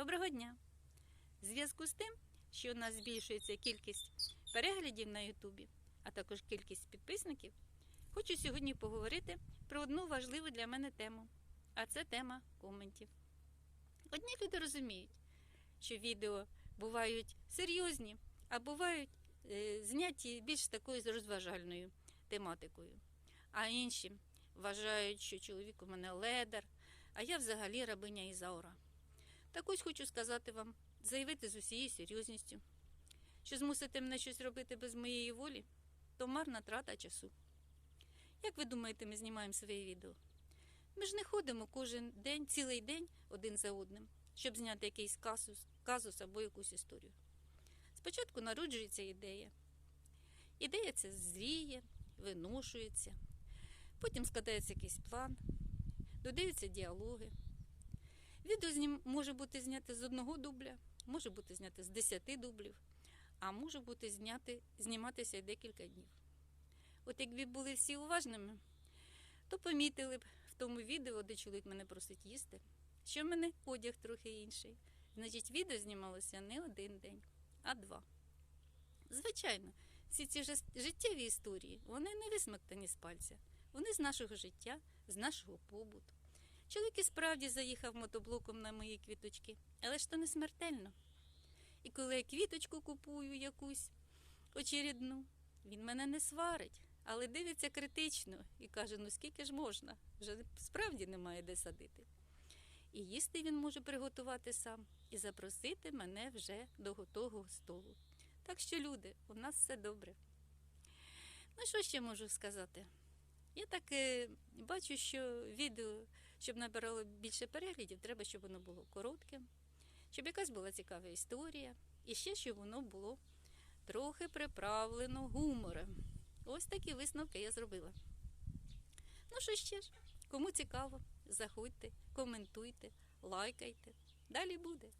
Доброго дня! В зв'язку з тим, що у нас збільшується кількість переглядів на Ютубі, а також кількість підписників, хочу сьогодні поговорити про одну важливу для мене тему, а це тема коментів. Одні люди розуміють, що відео бувають серйозні, а бувають е, зняті більш такою розважальною тематикою. А інші вважають, що чоловік у мене ледар, а я взагалі рабиня Ізаура. Так ось хочу сказати вам, заявити з усією серйозністю, що змусити мене щось робити без моєї волі, то марна трата часу. Як ви думаєте, ми знімаємо своє відео? Ми ж не ходимо кожен день, цілий день один за одним, щоб зняти якийсь казус, казус або якусь історію. Спочатку народжується ідея. Ідея ця зріє, виношується, потім складається якийсь план, додаються діалоги. Відео може бути знято з одного дубля, може бути знято з десяти дублів, а може бути зняти, зніматися й декілька днів. От якби були всі уважними, то помітили б в тому відео, де чоловік мене просить їсти, що в мене одяг трохи інший. Значить, відео знімалося не один день, а два. Звичайно, всі ці життєві історії, вони не висмоктані з пальця. Вони з нашого життя, з нашого побуту. Чоловік і справді заїхав мотоблоком на мої квіточки, але ж то не смертельно. І коли я квіточку купую якусь очередну, він мене не сварить, але дивиться критично і каже: ну скільки ж можна? Вже справді немає де садити. І їсти він може приготувати сам і запросити мене вже до готового столу. Так що, люди, у нас все добре. Ну, що ще можу сказати? Я так е, бачу, що відео, щоб набирало більше переглядів, треба, щоб воно було коротким, щоб якась була цікава історія, і ще щоб воно було трохи приправлено гумором. Ось такі висновки я зробила. Ну що ще ж, кому цікаво, заходьте, коментуйте, лайкайте. Далі буде.